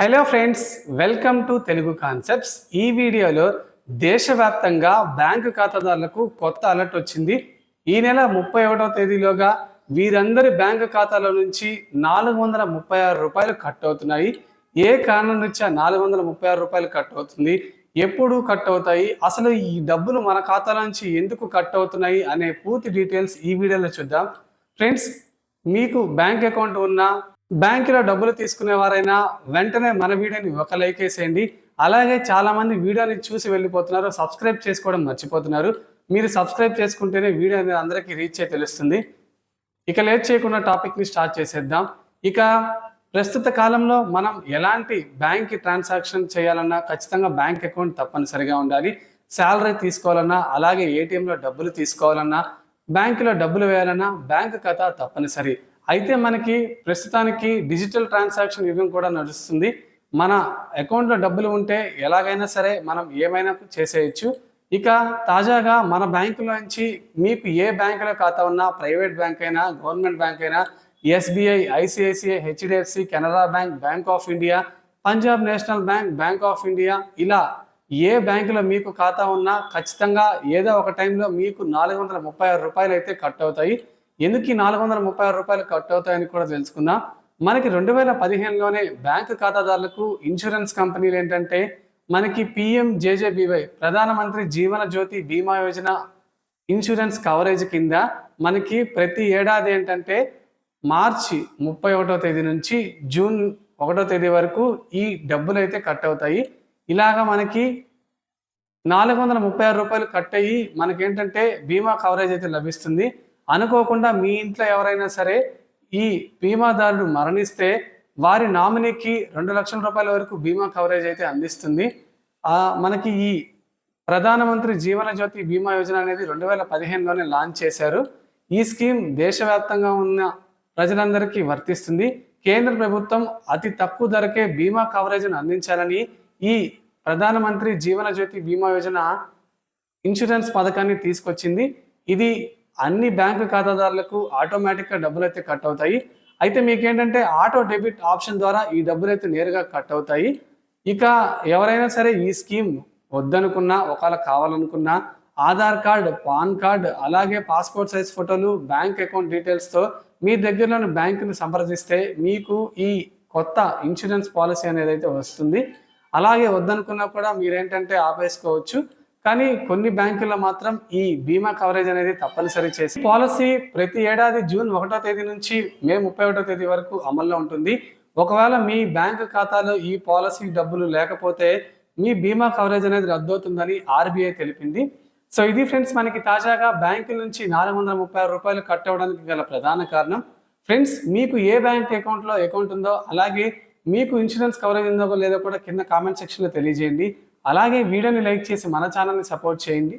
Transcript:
Hello friends welcome to Telugu concepts. ఈ వీడియోలో దేశవ్యాప్తంగా బ్యాంకు ఖాతాదారులకు కొత్త అలర్ట్ వచ్చింది. ఈ నెల ముప్పై ఒకటో తేదీలోగా వీరందరి బ్యాంకు ఖాతాల నుంచి నాలుగు వందల ముప్పై ఆరు రూపాయలు కట్ అవుతున్నాయి. ఏ కారణం నుంచి ఆ నాలుగు వందల ముప్పై ఆరు రూపాయలు కట్ అవుతుంది? ఎప్పుడు కట్ అవుతాయి? అసలు ఈ డబ్బులు మన ఖాతాల నుంచి ఎందుకు కట్ అవుతున్నాయి అనే పూర్తి డీటెయిల్స్ ఈ వీడియోలో చూద్దాం. ఫ్రెండ్స్ మీకు బ్యాంక్ అకౌంట్ ఉన్నా బ్యాంకులో డబ్బులు తీసుకునేవారైనా వెంటనే మన వీడియోని ఒక లైక్ వేసేయండి. అలాగే చాలామంది వీడియోని చూసి వెళ్ళిపోతున్నారు సబ్స్క్రైబ్ చేసుకోవడం మర్చిపోతున్నారు. మీరు సబ్స్క్రైబ్ చేసుకుంటేనే వీడియో అనేది అందరికీ రీచ్ అయి తెలుస్తుంది. ఇక లేట్ చేయకుండా టాపిక్ని స్టార్ట్ చేసేద్దాం. ఇక ప్రస్తుత కాలంలో మనం ఎలాంటి బ్యాంక్ ట్రాన్సాక్షన్ చేయాలన్నా ఖచ్చితంగా బ్యాంక్ అకౌంట్ తప్పనిసరిగా ఉండాలి. శాలరీ తీసుకోవాలన్నా అలాగే ఏటీఎంలో డబ్బులు తీసుకోవాలన్నా బ్యాంకులో డబ్బులు వేయాలన్నా బ్యాంక్ ఖాతా తప్పనిసరి. అయితే మనకి ప్రస్తుతానికి డిజిటల్ ట్రాన్సాక్షన్ యుగం కూడా నడుస్తుంది. మన అకౌంట్లో డబ్బులు ఉంటే ఎలాగైనా సరే మనం ఏమైనా చేసేయచ్చు. ఇక తాజాగా మన బ్యాంకులోంచి మీకు ఏ బ్యాంకులో ఖాతా ఉన్నా ప్రైవేట్ బ్యాంక్ అయినా గవర్నమెంట్ బ్యాంక్ అయినా SBI ICICI HDFC Canara bank bank of India Punjab national bank bank of India ఇలా ఏ బ్యాంకులో మీకు ఖాతా ఉన్నా ఖచ్చితంగా ఏదో ఒక టైంలో మీకు నాలుగు వందల ముప్పై ఆరు రూపాయలు అయితే కట్ అవుతాయి. ఎందుకు ఈ నాలుగు వందల ముప్పై ఆరు రూపాయలు కట్ అవుతాయని కూడా తెలుసుకుందాం. మనకి రెండు వేల పదిహేనులోనే బ్యాంకు ఖాతాదారులకు ఇన్సూరెన్స్ కంపెనీలు ఏంటంటే మనకి పిఎం జేజేబీవై ప్రధానమంత్రి జీవన జ్యోతి బీమా యోజన ఇన్సూరెన్స్ కవరేజ్ కింద మనకి ప్రతి ఏడాది ఏంటంటే మార్చి ముప్పై ఒకటో తేదీ నుంచి జూన్ ఒకటో తేదీ వరకు ఈ డబ్బులు అయితే కట్ అవుతాయి ఇలాగా మనకి నాలుగు వందల ముప్పై ఆరు రూపాయలు కట్ అయ్యి మనకేంటంటే బీమా కవరేజ్ అయితే లభిస్తుంది. అనుకోకుండా మీ ఇంట్లో ఎవరైనా సరే ఈ బీమాదారుడు మరణిస్తే వారి నామినీకి రెండు లక్షల రూపాయల వరకు బీమా కవరేజ్ అయితే అందిస్తుంది. మనకి ఈ ప్రధానమంత్రి జీవన జ్యోతి బీమా యోజన అనేది రెండు వేల పదిహేనులోనే లాంచ్ చేశారు. ఈ స్కీమ్ దేశవ్యాప్తంగా ఉన్న ప్రజలందరికీ వర్తిస్తుంది. కేంద్ర ప్రభుత్వం అతి తక్కువ ధరకే బీమా కవరేజ్ను అందించాలని ఈ ప్రధానమంత్రి జీవన జ్యోతి బీమా యోజన ఇన్సూరెన్స్ పథకాన్ని తీసుకొచ్చింది. ఇది అన్ని బ్యాంకు ఖాతాదారులకు ఆటోమేటిక్గా డబ్బులు అయితే కట్ అవుతాయి. అయితే మీకేంటంటే ఆటో డెబిట్ ఆప్షన్ ద్వారా ఈ డబ్బులు అయితే నేరుగా కట్ అవుతాయి. ఇక ఎవరైనా సరే ఈ స్కీమ్ వద్దనుకున్నా ఒకవేళ కావాలనుకున్నా ఆధార్ కార్డ్ పాన్ కార్డ్ అలాగే పాస్పోర్ట్ సైజ్ ఫోటోలు బ్యాంక్ అకౌంట్ డీటెయిల్స్తో మీ దగ్గరలోని బ్యాంకుని సంప్రదిస్తే మీకు ఈ కొత్త ఇన్సూరెన్స్ పాలసీ అనేది అయితే వస్తుంది. అలాగే వద్దనుకున్నా కూడా మీరేంటంటే ఆపేసుకోవచ్చు. కానీ కొన్ని బ్యాంకుల్లో మాత్రం ఈ బీమా కవరేజ్ అనేది తప్పనిసరి చేసి పాలసీ ప్రతి ఏడాది జూన్ ఒకటో తేదీ నుంచి మే ముప్పై ఒకటో తేదీ వరకు అమల్లో ఉంటుంది. ఒకవేళ మీ బ్యాంకు ఖాతాలో ఈ పాలసీ డబ్బులు లేకపోతే మీ బీమా కవరేజ్ అనేది రద్దవుతుందని ఆర్బీఐ తెలిపింది. సో ఇది ఫ్రెండ్స్ మనకి తాజాగా బ్యాంకుల నుంచి నాలుగు వందల ముప్పై ఆరు రూపాయలు కట్ అవ్వడానికి గల ప్రధాన కారణం. ఫ్రెండ్స్ మీకు ఏ బ్యాంక్ అకౌంట్లో అకౌంట్ ఉందో అలాగే మీకు ఇన్సూరెన్స్ కవరేజ్ ఉందో లేదో కూడా కింద కామెంట్ సెక్షన్లో తెలియజేయండి. అలాగే వీడియోని లైక్ చేసి మన ఛానల్ని సపోర్ట్ చేయండి.